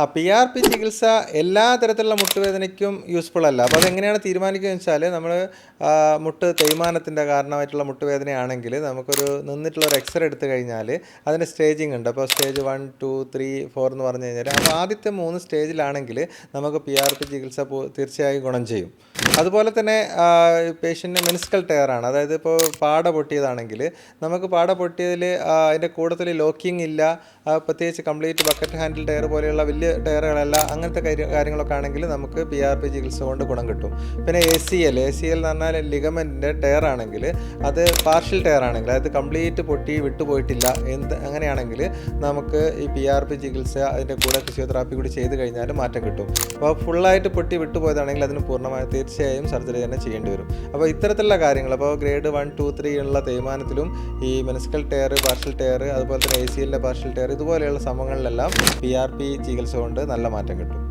ആ P R P ചികിത്സ എല്ലാ തരത്തിലുള്ള മുട്ടുവേദനയ്ക്കും യൂസ്ഫുൾ അല്ല. അപ്പോൾ അതെങ്ങനെയാണ് തീരുമാനിക്കുക വെച്ചാൽ നമ്മൾ മുട്ട് തേയ്മാനത്തിന്റെ കാരണമായിട്ടുള്ള മുട്ടുവേദനയാണെങ്കിൽ നമുക്കൊരു നിന്നിട്ടുള്ള ഒരു എക്സ്റേ എടുത്തു കഴിഞ്ഞാൽ അതിന് സ്റ്റേജിങ് ഉണ്ട്. അപ്പോൾ stage one two three four എന്ന് പറഞ്ഞു കഴിഞ്ഞാൽ അപ്പോൾ ആദ്യത്തെ മൂന്ന് സ്റ്റേജിലാണെങ്കിൽ നമുക്ക് പി ആർ പി ചികിത്സ തീർച്ചയായും ഗുണം ചെയ്യും. അതുപോലെ തന്നെ പേഷ്യന്റിന് മെനിസ്കൽ ടയറാണ് അതായത് ഇപ്പോൾ പാട പൊട്ടിയതാണെങ്കിൽ നമുക്ക് പാട പൊട്ടിയതിൽ അതിന്റെ കൂടത്തിൽ ലോക്കിംഗ് ഇല്ല. പ്രത്യേകിച്ച് കംപ്ലീറ്റ് ബക്കറ്റ് ഹാൻഡിൽ ടയർ പോലെയുള്ള വലിയ ടയറുകളല്ല അങ്ങനത്തെ കാര്യങ്ങളൊക്കെ ആണെങ്കിൽ നമുക്ക് പി ആർ പി ചികിത്സ കൊണ്ട് ഗുണം കിട്ടും. പിന്നെ A C L A C L എന്ന് പറഞ്ഞാൽ ലിഗമെന്റിന്റെ ടയർ ആണെങ്കിൽ അത് പാർഷ്യൽ ടയർ ആണെങ്കിൽ അതായത് കംപ്ലീറ്റ് പൊട്ടി വിട്ടുപോയിട്ടില്ല എന്ത് അങ്ങനെയാണെങ്കിൽ നമുക്ക് ഈ പി ആർ പി ചികിത്സ അതിന്റെ കൂടെ ഫിസിയോതെറാപ്പി കൂടി ചെയ്ത് കഴിഞ്ഞാൽ മാറ്റം കിട്ടും. അപ്പോൾ ഫുള്ളായിട്ട് പൊട്ടി വിട്ടുപോയതാണെങ്കിൽ അതിന് പൂർണമായി തീർച്ചയായും സർജറി തന്നെ ചെയ്യേണ്ടി വരും. അപ്പോൾ ഇത്തരത്തിലുള്ള കാര്യങ്ങൾ അപ്പോൾ ഗ്രേഡ് വൺ ടു ത്രീ ഉള്ള തേയ്മാനത്തിലും ഈ മെനിസ്കൽ ടയർ പാർഷ്യൽ ടയർ അതുപോലെ തന്നെ എ സി എല്ലിന്റെ പാർഷ്യൽ ടയർ ഇതുപോലെയുള്ള സംഭവങ്ങളിലെല്ലാം പി ആർ പി ചികിത്സ കൊണ്ട് നല്ല മാറ്റം കിട്ടും.